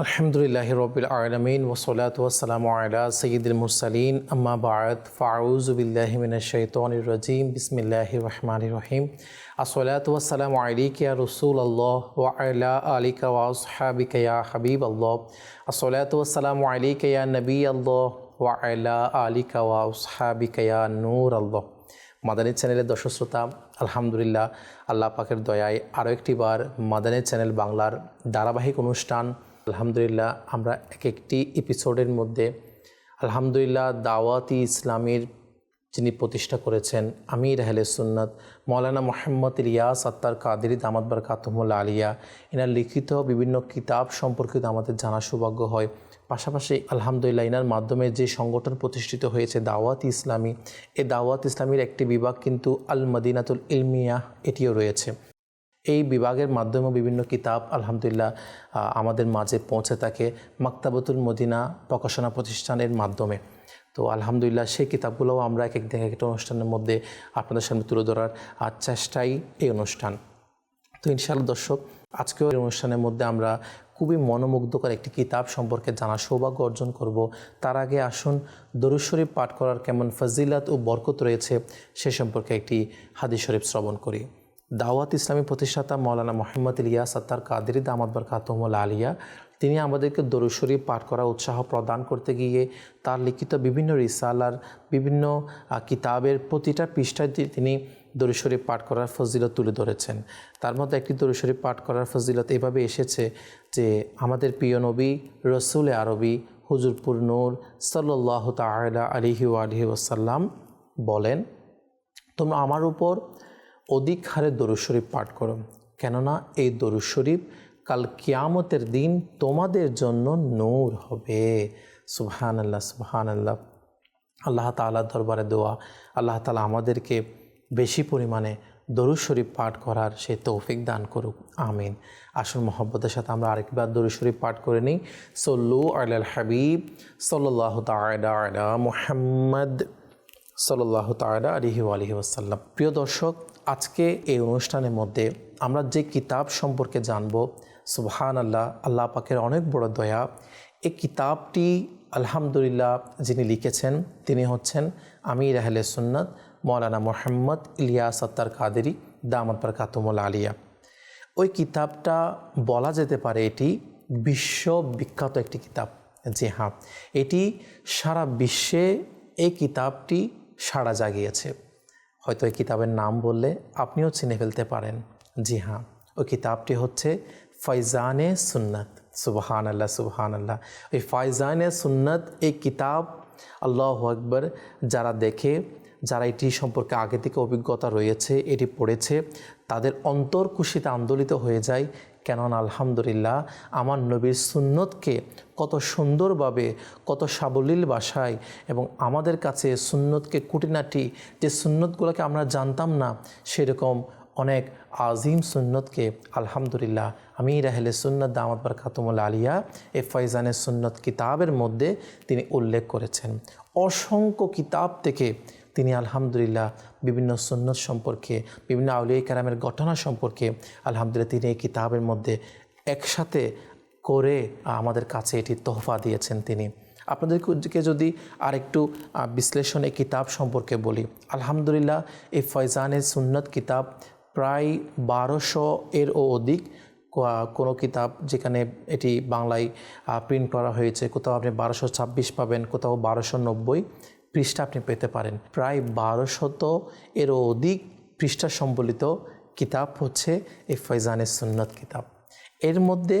আলহামদুলিল্লাহ রবিল আলমিন ওসলাত ওসালাম আলা সঈদুল মুরসালিন। আম্মা বাদ। ফাউজুবিল্লাহমিন শৈতনির রজিম। বিসমিল্লাহ রহমান রহিম। আসলাত ওসালাম আলিকা রসুল আল্লাহ ও আলা আলিকা ওয়াসহাবিকা ইয়া হাবিব আল্লাহ আসলাত ওসালাম আলিকা ইয়া নবী আল্লাহ ও আলা আলিকা ওয়াসহাবিকা ইয়া নূর আল্লাহ মাদানী চ্যানেলের দর্শক শ্রোতা, আলহামদুলিল্লাহ, আল্লাহ পাকের দয়ায় আরও একটি বার মাদানী চ্যানেল বাংলার ধারাবাহিক অনুষ্ঠান আলহামদুলিল্লাহ, আমরা এক একটি এপিসোডের মধ্যে আলহামদুলিল্লাহ দাওয়াতি ইসলামীর যিনি প্রতিষ্ঠা করেছেন আমির আহলে সুন্নত, মৌলানা মোহাম্মদ ইলিয়াস আত্মার কাদেরি দামাদ বারকাতমুল্লা আলিয়া, এনার লিখিত বিভিন্ন কিতাব সম্পর্কিত আমাদের জানা সৌভাগ্য হয়। পাশাপাশি আলহামদুলিল্লাহ, এনার মাধ্যমে যে সংগঠন প্রতিষ্ঠিত হয়েছে দাওয়াত ইসলামী, এ দাওয়াত ইসলামীর একটি বিভাগ কিন্তু আল মদিনাতুল ইলমিয়া, এটিও রয়েছে। এই বিভাগের মাধ্যমে বিভিন্ন কিতাব, আলহামদুলিল্লাহ আমাদের মাঝে পৌঁছে থাকে মাক্তাবতুল মদিনা প্রকাশনা প্রতিষ্ঠানের মাধ্যমে। তো আলহামদুলিল্লাহ সেই কিতাবগুলোও আমরা এক একদিন একটা অনুষ্ঠানের মধ্যে আপনাদের সামনে তুলে ধরার চেষ্টাই এই অনুষ্ঠান। তো ইনশাআল্লাহ দর্শক, আজকেও এই অনুষ্ঠানের মধ্যে আমরা খুবই মনোমুগ্ধকর একটি কিতাব সম্পর্কে জানার সৌভাগ্য অর্জন করব। তার আগে আসুন, দরুদ শরীফ পাঠ করার কেমন ফজিলাত ও বরকত রয়েছে সে সম্পর্কে একটি হাদিস শরীফ শ্রবণ করি। দাওয়াত ইসলামী প্রতিষ্ঠাতা মৌলানা মোহাম্মদ ইলিয়া সত্তার কাদেরি দামাদ বরকাতমল আলিয়া। তিনি আমাদেরকে দরুশরী পাঠ করা উৎসাহ প্রদান করতে গিয়ে তার লিখিত বিভিন্ন রিসালার, বিভিন্ন কিতাবের প্রতিটা পৃষ্ঠায় তিনি দরুশরী পাঠ করার ফজিলত তুলে ধরেছেন। তার মধ্যে একটি দরুশরী পাঠ করার ফজিলত এভাবে এসেছে যে, আমাদের প্রিয় নবী রসুল আরবি হুজুরপুর নূর সাল্লাহ তালা আলিহি আলহি ওসাল্লাম বলেন, তোমরা আমার উপর অধিক হারে দরুদ শরীফ পাঠ করো। কেননা এই দরুদ শরীফ কাল কিয়ামতের দিন তোমাদের জন্য নূর হবে। সুবহান আল্লাহ সুবহান আল্লাহ আল্লাহ তালার দরবারে দোয়া। আল্লাহ তালা আমাদেরকে বেশি পরিমাণে দরুদ শরীফ পাঠ করার সে তৌফিক দান করুক। আমিন। আসল মোহব্বতের সাথে আমরা আরেকবার দরুদ শরীফ পাঠ করে নিই। সল্লু আল হাবিব সাল্লাহ তালা মোহাম্মদ সাল্লাহ তালা আলহি আলহি আসাল্লাম প্রিয় দর্শক আজকে এই অনুষ্ঠানের মধ্যে আমরা যে কিতাব সম্পর্কে জানব সুবহান আল্লাহ আল্লাহ পাকের অনেক বড় দয়া। এই কিতাবটি আলহামদুলিল্লাহ যিনি লিখেছেন, তিনি হচ্ছেন আমির আহলে সুন্নত, মৌলানা মোহাম্মদ ইলিয়াস আত্তার কাদেরি দামদ কাতুমুল আলিয়া। ওই কিতাবটা বলা যেতে পারে এটি বিশ্ববিখ্যাত একটি কিতাব। জি হ্যাঁ এটি সারা বিশ্বে এই কিতাবটি সাড়া জাগিয়েছে। হয়তো এই কিতাবের নাম বললে আপনিও চিনে ফেলতে পারেন। জি হ্যাঁ ওই কিতাবটি হচ্ছে ফাইজানে সুন্নত। সুবহান আল্লাহ সুবহান আল্লাহ ওই ফয়জানে সুন্নত এই কিতাব আল্লাহ আকবর যারা দেখে, যারা এটি সম্পর্কে আগে থেকে অভিজ্ঞতা রয়েছে, এটি পড়েছে, তাদের অন্তর খুশিতে আন্দোলিত হয়ে যায় কেননা আলহামদুলিল্লাহ আমার নবীর সুন্নতকে কত সুন্দরভাবে, কত সাবলীল বাসায় এবং আমাদের কাছে সুন্নতকে কুটিনাটি যে সুন্নতগুলোকে আমরা জানতাম না, সেরকম অনেক আজিম সুন্নতকে আলহামদুলিল্লাহ আমি রাহেলে সুন্নত দামাত খাতুমুল আলিয়া এ ফয়জানের সুন্নত কিতাবের মধ্যে তিনি উল্লেখ করেছেন। অসংখ্য কিতাব থেকে তিনি আলহামদুলিল্লাহ বিভিন্ন সুন্নত সম্পর্কে, বিভিন্ন আউলিয়া কারামের ঘটনা সম্পর্কে, আলহামদুলিল্লাহ তিনি এই কিতাবের মধ্যে একসাথে করে আমাদের কাছে এটি তোহফা দিয়েছেন তিনি। আপনাদেরকে যদি আরেকটু বিশ্লেষণ এই কিতাব সম্পর্কে বলি, আলহামদুলিল্লাহ এই ফয়জানের সুন্নত কিতাব প্রায় বারোশো এর ও অধিক কোনো কিতাব যেখানে এটি বাংলায় প্রিন্ট করা হয়েছে। কোথাও আপনি বারোশো ছাব্বিশ পাবেন, কোথাও বারোশো নব্বই। পৃষ্ঠা আপনি পেতে পারেন। প্রায় বারোশত এরও অধিক পৃষ্ঠা সম্বলিত কিতাব হচ্ছে এই ফৈজানের সুন্নত কিতাব। এর মধ্যে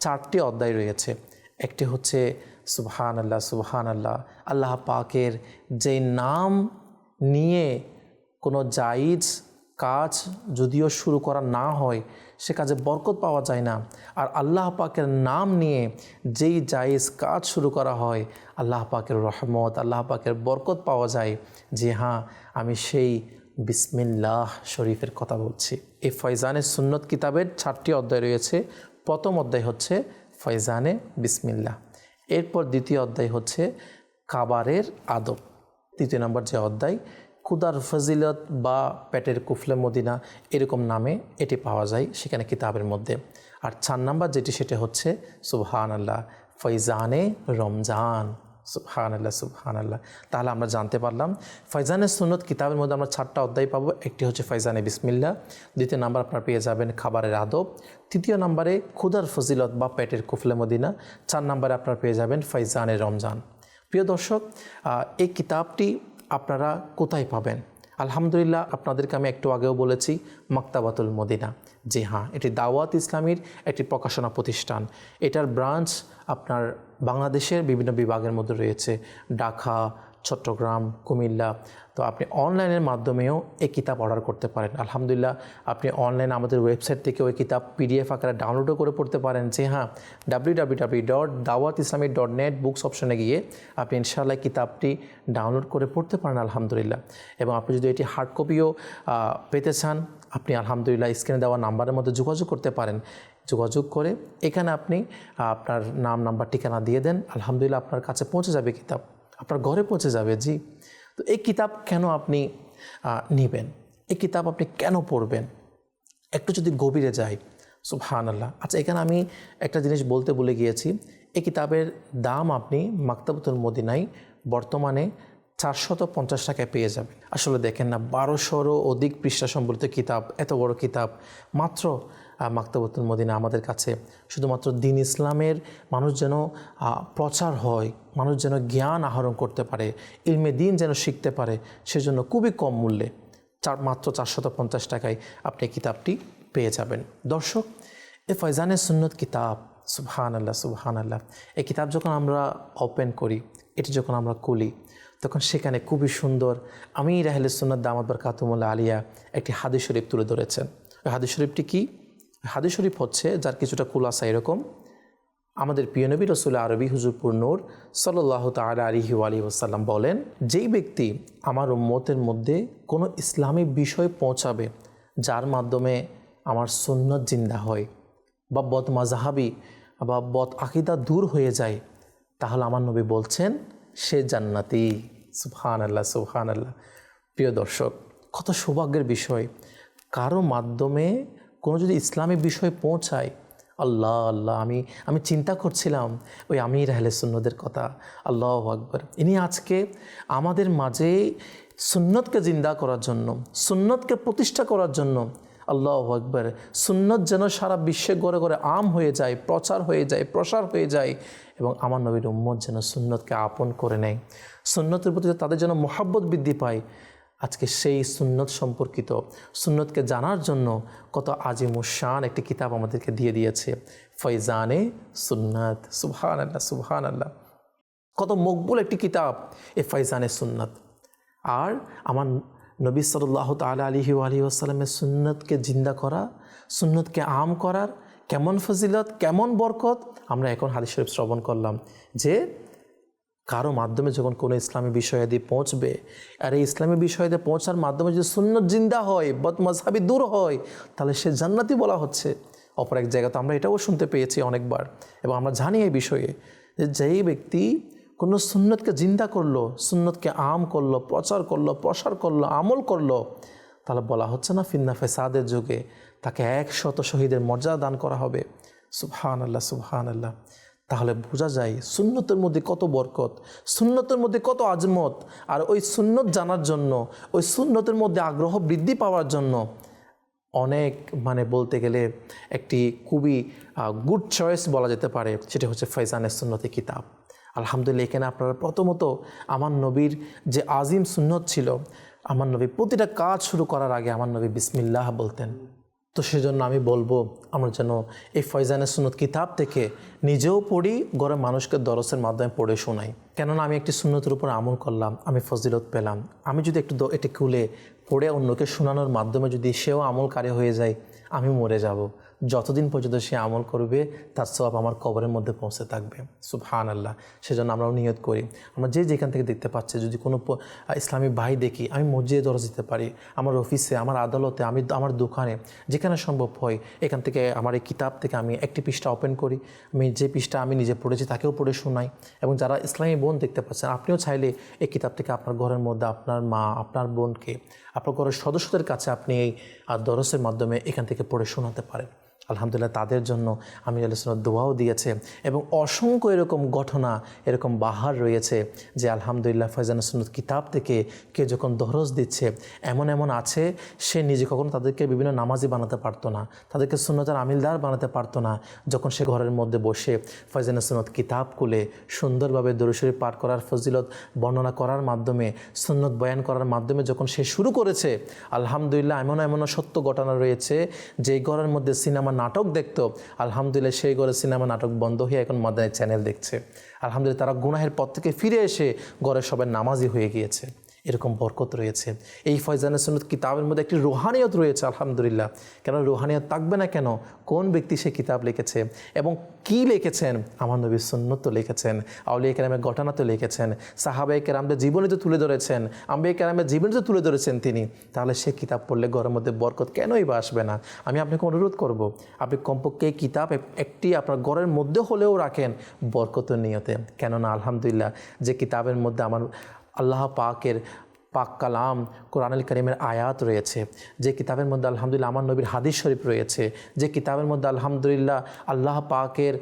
চারটি অধ্যায় রয়েছে। একটি হচ্ছে সুবহান আল্লাহ সুবহান আল্লাহ আল্লাহ পাকের যে নাম নিয়ে কোনো জাইজ কাজ যদিও শুরু করা না হয় সে কাজে বরকত পাওয়া যায় না। আর আল্লাহ পাকের নাম নিয়ে যেই জায়েজ কাজ শুরু করা হয়, আল্লাহ পাকের রহমত, আল্লাহ পাকের বরকত পাওয়া যায়। যে হ্যাঁ আমি সেই বিসমিল্লাহ শরীফের কথা বলছি। এই ফয়জানের সুন্নত কিতাবের চারটি অধ্যায় রয়েছে। প্রথম অধ্যায় হচ্ছে ফয়জানে বিসমিল্লাহ। এরপর দ্বিতীয় অধ্যায় হচ্ছে কাবারের আদব। তৃতীয় নম্বর যে অধ্যায় খুদার ফজিলত বা পেটের কুফলে মদিনা এরকম নামে এটি পাওয়া যায় সেখানে কিতাবের মধ্যে। আর চার নাম্বার যেটি সেটা হচ্ছে সুবহান আল্লাহ ফৈজানে রমজান। সুবহান আল্লাহ সুবহান আল্লাহ তাহলে আমরা জানতে পারলাম ফৈজানের সুনত কিতাবের মধ্যে আমরা চারটা অধ্যায় পাবো। একটি হচ্ছে ফৈজানে বিসমিল্লা দ্বিতীয় নাম্বার আপনার পেয়ে যাবেন খাবারের আদব। তৃতীয় নাম্বারে খুদার ফজিলত বা পেটের কুফলে মদিনা। চার নাম্বারে আপনার পেয়ে যাবেন ফৈজানে রমজান। প্রিয় দর্শক এই কিতাবটি আপনারা কোথায় পাবেন? আলহামদুলিল্লাহ, আপনাদেরকে আমি একটু আগেও বলেছি, মক্তাবাতুল মদিনা। জি হ্যাঁ এটি দাওয়াত ইসলামীর একটি প্রকাশনা প্রতিষ্ঠান। এটার ব্রাঞ্চ আপনার বাংলাদেশের বিভিন্ন বিভাগের মধ্যে রয়েছে। ঢাকা চট্টগ্রাম, কুমিল্লা। তো আপনি অনলাইনের মাধ্যমেও এই কিতাব অর্ডার করতে পারেন। আলহামদুলিল্লাহ, আপনি অনলাইন আমাদের ওয়েবসাইট থেকে ওই কিতাব পিডিএফ আকারে ডাউনলোডও করে পড়তে পারেন। যে হ্যাঁ ডাব্লিউ ডাব্লিউ ডাব্লিউ ডট দাওয়াত ইসলামী ডট নেট বুকস অপশনে গিয়ে আপনি ইনশাআল্লাহ কিতাবটি ডাউনলোড করে পড়তে পারেন, আলহামদুলিল্লাহ। এবং আপনি যদি এটি হার্ড কপিও পেতে চান, আপনি আলহামদুলিল্লাহ স্ক্রিনে দেওয়া নাম্বারের মধ্যে যোগাযোগ করতে পারেন। যোগাযোগ করে এখানে আপনি আপনার নাম নাম্বার ঠিকানা দিয়ে দেন। আলহামদুলিল্লাহ আপনার কাছে পৌঁছে যাবে কিতাব। আপনার ঘরে পৌঁছে যাবে, জি। তো এই কিতাব কেন আপনি নেবেন? এই কিতাব আপনি কেন পড়বেন? একটু যদি গভীরে যাই সুবহান আল্লাহ আচ্ছা এখানে আমি একটা জিনিস বলতে ভুলে গিয়েছি। এই কিতাবের দাম আপনি মাক্তাবতুল মদিনায় বর্তমানে চারশত পঞ্চাশ টাকায় পেয়ে যাবেন। আসলে দেখেন না, বারোশোরও অধিক পৃষ্ঠা সম্বলিত কিতাব, এত বড় কিতাব। মাত্র মাক্তাবতুল মদিনা আমাদের কাছে। শুধুমাত্র দিন ইসলামের মানুষ যেন প্রচার হয়, মানুষ যেন জ্ঞান আহরণ করতে পারে, ইলমে দিন যেন শিখতে পারে, সেজন্য খুবই কম মূল্যে, চার, মাত্র চারশত পঞ্চাশ টাকায় আপনি কিতাবটি পেয়ে যাবেন। দর্শক, এ ফয়জানের সুন্নত কিতাব সুবহান আল্লাহ সুবহান আল্লাহ এই কিতাব যখন আমরা ওপেন করি, এটি যখন আমরা খুলি, তখন সেখানে খুবই সুন্দর আমি রাহেল সুন্নত দামাদ কাতুমুল্লাহ আলিয়া একটি হাদিস শরীফ তুলে ধরেছেন। হাদিস শরীফটি কি? হাদিস শরীফ হচ্ছে, যার কিছুটা কুলাসা এরকম, আমাদের প্রিয় নবী রসুল আরবি হুজুরপুর নূর সাল্লাহ তালা আলিহি আলী ওসাল্লাম বলেন, যেই ব্যক্তি আমার উম্মতের মধ্যে কোনো ইসলামী বিষয় পৌঁছাবে, যার মাধ্যমে আমার সুন্নত জিন্দা হয় বা বদ মাজাহাবি বা বদ আকিদা দূর হয়ে যায়, তাহলে আমার নবী বলছেন, সে জান্নাতি। সুবহান আল্লাহ সুবহান আল্লাহ প্রিয় দর্শক, কত সৌভাগ্যের বিষয়। কারও মাধ্যমে কোনো যদি ইসলামী বিষয় পৌঁছায়, আল্লাহ আল্লাহ, আমি আমি চিন্তা করছিলাম ওই আমির আহলে সুন্নদের কথা, আল্লাহ আকবর। ইনি আজকে আমাদের মাঝে সুন্নতকে জিন্দা করার জন্য, সুন্নতকে প্রতিষ্ঠা করার জন্য, আল্লাহ আকবর, সুন্নত যেন সারা বিশ্বে গড়ে গড়ে আম হয়ে যায়, প্রচার হয়ে যায়, প্রসার হয়ে যায় এবং আমার নবীর উম্মত যেন সুন্নতকে আপন করে নেয়। সুন্নতের প্রতি তাদের যেন মোহাব্বত বৃদ্ধি পায়। আজকে সেই সুন্নত সম্পর্কিত, সুন্নতকে জানার জন্য কত আজিমুসান একটি কিতাব আমাদেরকে দিয়ে দিয়েছে। ফৈজানে সুন্নাত সুবহান আল্লাহ সুবহান আল্লাহ কত মকবুল একটি কিতাব এ ফৈজানে সুন্নাত। আর আমার নবী সাল্লাহ তালা আলহি আলহি আসালামের সুন্নতকে জিন্দা করা, সুন্নতকে আম করার কেমন ফজিলত, কেমন বরকত, আমরা এখন হাদিস শরীফ শ্রবণ করলাম যে কারও মাধ্যমে যখন কোনো ইসলামী বিষয়াদি পৌঁছবে, আর এই ইসলামী বিষয়াদি পৌঁছার মাধ্যমে যদি সুন্নত জিন্দা হয়, বদ মজহাবি দূর হয়, তাহলে সে জান্নাতি বলা হচ্ছে। অপর এক জায়গাতে আমরা এটাও শুনতে পেয়েছি অনেকবার। এবং আমরা জানি এই বিষয়ে যে যেই ব্যক্তি কোনো সুন্নতকে জিন্দা করল, সুন্নতকে আম করল, প্রচার করল, প্রসার করল, আমল করল, তাহলে বলা হচ্ছে না ফিন্না ফেসাদের যুগে তাকে একশত শহীদের মর্যাদা দান করা হবে। সুবহান আল্লাহ সুবহান আল্লাহ তাহলে বোঝা যায় সুন্নতের মধ্যে কত বরকত, সুন্নতের মধ্যে কত আজমত। আর ওই সুন্নত জানার জন্য, ওই সুন্নতের মধ্যে আগ্রহ বৃদ্ধি পাওয়ার জন্য অনেক মানে বলতে গেলে একটি খুবই গুড চয়েস বলা যেতে পারে, সেটা হচ্ছে ফৈজানের সুন্নতি কিতাব। আলহামদুলিল্লাহ, এখানে আপনারা প্রথমত আমার নবীর যে আজিম সুন্নত ছিল, আমার নবী প্রতিটা কাজ শুরু করার আগে আমার নবী বিসমিল্লাহ বলতেন। তো সেজন্য আমি বলব, আমরা যেন এই ফয়জানের সুনত কিতাব থেকে নিজেও পড়ি, গড়ে মানুষকে দরসের মাধ্যমে পড়ে শোনাই। কেননা আমি একটি সুন্নতের উপর আমল করলাম, আমি ফজিলত পেলাম। আমি যদি একটু এটি খুলে পড়ে অন্যকে শোনানোর মাধ্যমে যদি সেও আমলকারী হয়ে যায়, আমি মরে যাব। যতদিন পর্যন্ত সে আমল করবে, তার সব আমার কবরের মধ্যে পৌঁছে থাকবে। সুবহান আল্লাহ সেজন্য আমরাও নিয়ত করি। আমরা যে যেখান থেকে দেখতে পাচ্ছি, যদি কোনো ইসলামী ভাই দেখি, আমি মসজিদে দরজ দিতে পারি, আমার অফিসে, আমার আদালতে, আমি আমার দোকানে, যেখানে সম্ভব হয়, এখান থেকে আমার এই কিতাব থেকে আমি একটি পৃষ্ঠা ওপেন করি। আমি যে পৃষ্ঠা আমি নিজে পড়েছি, তাকেও পড়ে শোনাই। এবং যারা ইসলামী বোন দেখতে পাচ্ছেন, আপনিও চাইলে এই কিতাব থেকে আপনার ঘরের মধ্যে আপনার মা, আপনার বোনকে, আপনার ঘরের সদস্যদের কাছে আপনি এই দরসের মাধ্যমে এখান থেকে পড়ে শোনাতে পারেন। আলহামদুলিল্লাহ তাদের জন্য আমি আলোচনার দোয়াও দিয়েছে এবং অসংখ্য এরকম ঘটনা, এরকম বাহার রয়েছে যে আলহামদুলিল্লাহ ফয়জান সুন্নত কিতাব থেকে কে যখন দরজ দিচ্ছে, এমন এমন আছে, সে নিজে কখনো তাদেরকে বিভিন্ন নামাজি বানাতে পারতো না, তাদেরকে সুন্নতের আমিলদার বানাতে পারতো না। যখন সে ঘরের মধ্যে বসে ফয়জান সুন্নত কিতাব খুলে সুন্দরভাবে দরুশরী পাঠ করার ফজিলত বর্ণনা করার মাধ্যমে, সুন্নত বয়ান করার মাধ্যমে যখন সে শুরু করেছে, আলহামদুলিল্লাহ এমন এমন সত্য ঘটনা রয়েছে যে ঘরের মধ্যে সিনেমা নাটক দেখতো, আলহামদুলিল্লাহ সেই ঘরে সিনেমা নাটক বন্ধ হয়ে এখন মাদানের চ্যানেল দেখছে। আলহামদুলিল্লাহ তারা গুনাহের পথ থেকে ফিরে এসে ঘরে সবাই নামাজি হয়ে গিয়েছে। এরকম বরকত রয়েছে। এই ফয়জানের সুন্নত কিতাবের মধ্যে একটি রোহানিয়ত রয়েছে, আলহামদুলিল্লাহ। কেন রোহানিয়ত থাকবে না কেন? কোন ব্যক্তি সে কিতাব লিখেছে এবং কি লিখেছেন? আমার নবী সুন্নত তো লিখেছেন, আউলিয়া কেরামের ঘটনা তো লিখেছেন সাহাবাই কেরামদের জীবনী তো তুলে ধরেছেন, আম্বিয়া কেরামের জীবনী তো তুলে ধরেছেন তিনি। তাহলে সে কিতাব পড়লে ঘরের মধ্যে বরকত কেনই বা আসবে না? আমি আপনাকে অনুরোধ করব, আপনি কমপক্ষে কিতাব একটি আপনার ঘরের মধ্যে হলেও রাখেন বরকতের নিয়তে। কেননা, আলহামদুলিল্লাহ, যে কিতাবের মধ্যে আমার আল্লাহ পাকের পাক কালাম কোরআন কোরআনুল করিমের আয়াত রয়েছে। যে কিতাবের মধ্যে আলহামদুলিল্লাহ আমার নবীর হাদিস শরীফ রয়েছে। যে কিতাবের মধ্যে আলহামদুলিল্লাহ আল্লাহ পাকের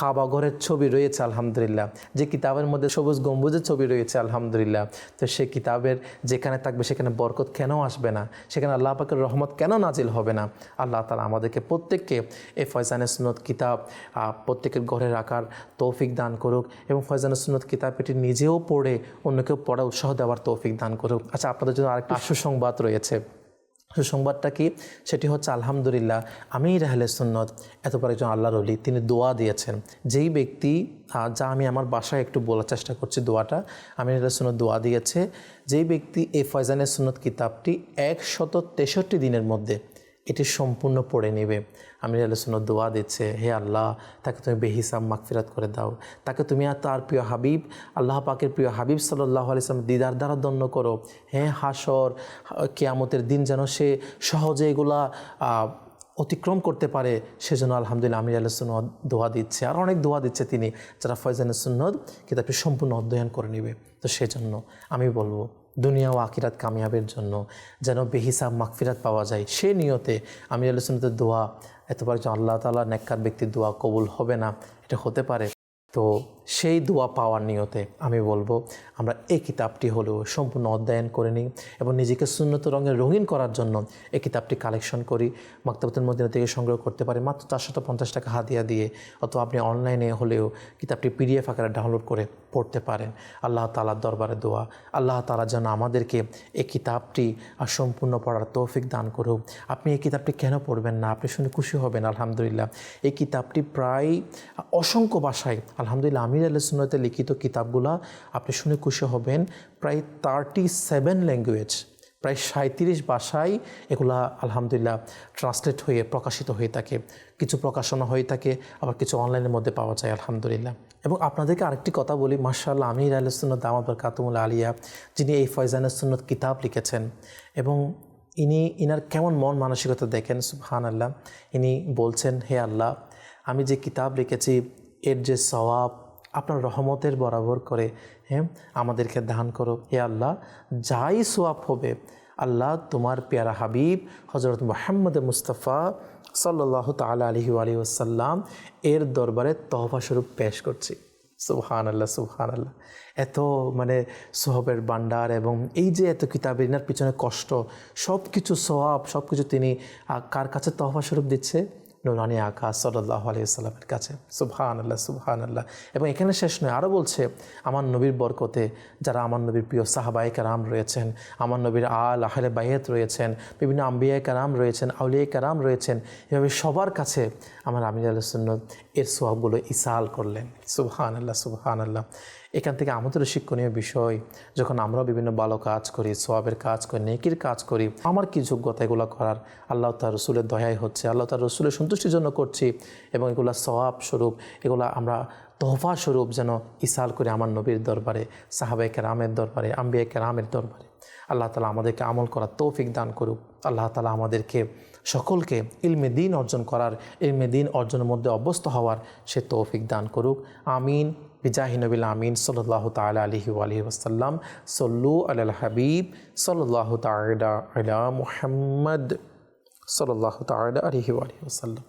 কাবা ঘরের ছবি রয়েছে আলহামদুলিল্লাহ। যে কিতাবের মধ্যে সবুজ গম্বুজের ছবি রয়েছে আলহামদুলিল্লাহ। তো সে কিতাবের যেখানে থাকবে সেখানে বরকত কেন আসবে না? সেখানে আল্লাহ পাকের রহমত কেন নাজিল হবে না? আল্লাহ তালা আমাদেরকে প্রত্যেককে এই ফয়জানে সুনত কিতাব প্রত্যেকের ঘরে রাখার তৌফিক দান করুক এবং ফয়জানে সুনত কিতাব এটি নিজেও পড়ে অন্যকেও পড়া উৎসাহ দেওয়ার তৌফিক দান করুক। আচ্ছা আপনাদের জন্য আরেকটা সুসংবাদ রয়েছে। সুসংবাদটা কি? সেটি হচ্ছে আলহামদুলিল্লাহ আমি রাহলে সুন্নত, এত পর একজন আল্লাহর অলি তিনি দোয়া দিয়েছেন। যেই ব্যক্তি যা আমি আমার বাসায় একটু বলার চেষ্টা করছি দোয়াটা আমি রাহলে সুন্নত দোয়া দিয়েছে, যেই ব্যক্তি এ ফয়জানের সুন্নত কিতাবটি একশত তেষট্টি দিনের মধ্যে এটি সম্পূর্ণ পড়ে নেবে। আমি আলোচনা দোয়া দিচ্ছে, হে আল্লাহ, তাকে তুমি বেহিসাব মাকফিরাত করে দাও। তাকে তুমি আর তার প্রিয় হাবিব, আল্লাহ পাকের প্রিয় হাবিব সাল্লাহ আলিয়াম দিদার দ্বারা দন্য করো। হ্যাঁ হাসর, কেয়ামতের দিন যেন সে সহজে এগুলা অতিক্রম করতে পারে, সেজন্য আলহামদুলিল্লাহ আমির আল্লাহ দোয়া দিচ্ছে। আর অনেক দোয়া দিচ্ছে তিনি, যারা ফয়জানের সুন্নত কিতাবটি সম্পূর্ণ অধ্যয়ন করে নেবে। তো সেজন্য আমি বলব, দুনিয়া ও আকিরাত কামিয়াবের জন্য যেন বেহিসাব মাগফিরাত পাওয়া যায়। সে নিয়তে আমি আল্লাহ সুন্নতের দোয়া এতবার যে আল্লাহ তালা নেককার ব্যক্তির দোয়া কবুল হবে না এটা হতে পারে। তো সেই দোয়া পাওয়ার নিয়তে আমি বলব, আমরা এই কিতাবটি হলেও সম্পূর্ণ অধ্যয়ন করে নিই এবং নিজেকে শূন্যত রঙের রঙিন করার জন্য এই কিতাবটি কালেকশন করি, মাক্তাবতুল মদিনা থেকে সংগ্রহ করতে পারি, মাত্র চারশত পঞ্চাশ টাকা হাতিয়া দিয়ে, অথবা আপনি অনলাইনে হলেও কিতাবটি পিডিএফ আকারে ডাউনলোড করে পড়তে পারেন। আল্লাহ তালার দরবারে দোয়া, আল্লাহ তালা যেন আমাদেরকে এই কিতাবটি আর সম্পূর্ণ পড়ার তৌফিক দান করুক। আপনি এই কিতাবটি কেন পড়বেন না? আপনি শুনে খুশি হবেন, আলহামদুলিল্লাহ। এই কিতাবটি প্রায় অসংখ্য ভাষায়, আলহামদুলিল্লাহ আমির আল্লাহ সুন্নতে লিখিত কিতাবগুলা আপনি শুনে খুশি হবেন। প্রায় থার্টি সেভেন ল্যাঙ্গুয়েজ প্রায় সাঁত্রিশ ভাষায় এগুলা আলহামদুলিল্লাহ ট্রান্সলেট হয়ে, প্রকাশিত হয়ে থাকে। কিছু প্রকাশনা হয়ে থাকে, আবার কিছু অনলাইনের মধ্যে পাওয়া যায়, আলহামদুলিল্লাহ। এবং আপনাদেরকে আরেকটি কথা বলি মার্শাল্লাহ আমির আল্লাহ সুন্নত দামাবর কাতুমুল আলিয়া, যিনি এই ফয়জানের সুন্নত কিতাব লিখেছেন এবং ইনি, ইনার কেমন মন মানসিকতা দেখেন সুবহান আল্লাহ ইনি বলছেন, হে আল্লাহ, আমি যে কিতাব লিখেছি, এর যে সওয়াব আপনার রহমতের বরাবর করে হ্যাঁ আমাদেরকে দান করো। হে আল্লাহ, যাই সোয়াব হবে, আল্লাহ তোমার পেয়ারা হাবিব হজরত মোহাম্মদ মুস্তফা সাল্লাহ তালা আলহি আলী ওসাল্লাম এর দরবারে তহফা স্বরূপ পেশ করছি। সুবহান আল্লাহ সুবহান আল্লাহ এত মানে সোহবের বান্ডার এবং এই যে এত কিতাবের পিছনে কষ্ট সব কিছু সোহাব সব কিছু তিনি কার কাছে তহফা স্বরূপ দিচ্ছে? নুরানি আকা সাল্লাহ আলিয়াল্লামের কাছে সুবহান আল্লাহ সুবহান আল্লাহ এবং এখানে শেষ নয় আরও বলছে, আমার নবীর বরকতে যারা আমার নবীর প্রিয় সাহাবাই কারাম রয়েছেন, আমার নবীর আল আহলে বাইয়েত রয়েছেন, বিভিন্ন আম্বিয়াই কারাম রয়েছেন আউলিয়া কারাম রয়েছেন, এভাবে সবার কাছে আমার আমির আল্লাহ সুন্নত এর সোয়াবগুলো ইসাল করলেন। সুবহান আল্লাহ সুবহান আল্লাহ এখান থেকে আমাদেরও শিক্ষণীয় বিষয়, যখন আমরা বিভিন্ন ভালো কাজ করি সোয়াবের কাজ করি, নেকির কাজ করি, আমার কি যোগ্যতা এগুলো করার? আল্লাহ তার রসুলের দয়াই হচ্ছে, আল্লাহ তার রসুলের সন্তুষ্টির জন্য করছি এবং এগুলো সওয়াব স্বরূপ, এগুলো আমরা তোহফা স্বরূপ যেন ইসাল করে আমার নবীর দরবারে সাহাবাই কেরামের দরবারে আম্বিয়া কেরামের দরবারে। আল্লাহ তালা আমাদেরকে আমল করার তৌফিক দান করুক। আল্লাহ তালা আমাদেরকে সকলকে ইলমে দিন অর্জন করার, ইলমে দিন অর্জনের মধ্যে অভ্যস্ত হওয়ার সে তৌফিক দান করুক। আমিন। বিজাহিনবিল আমিন সাল্লাহ তালা আলহি আলহি ওসাল্লাম সল্লু আল হাবিব সাল্লাহ তালা আলা মুহাম্মদ সাল্লাহ তালা আলহি আলহি ওসাল্লাম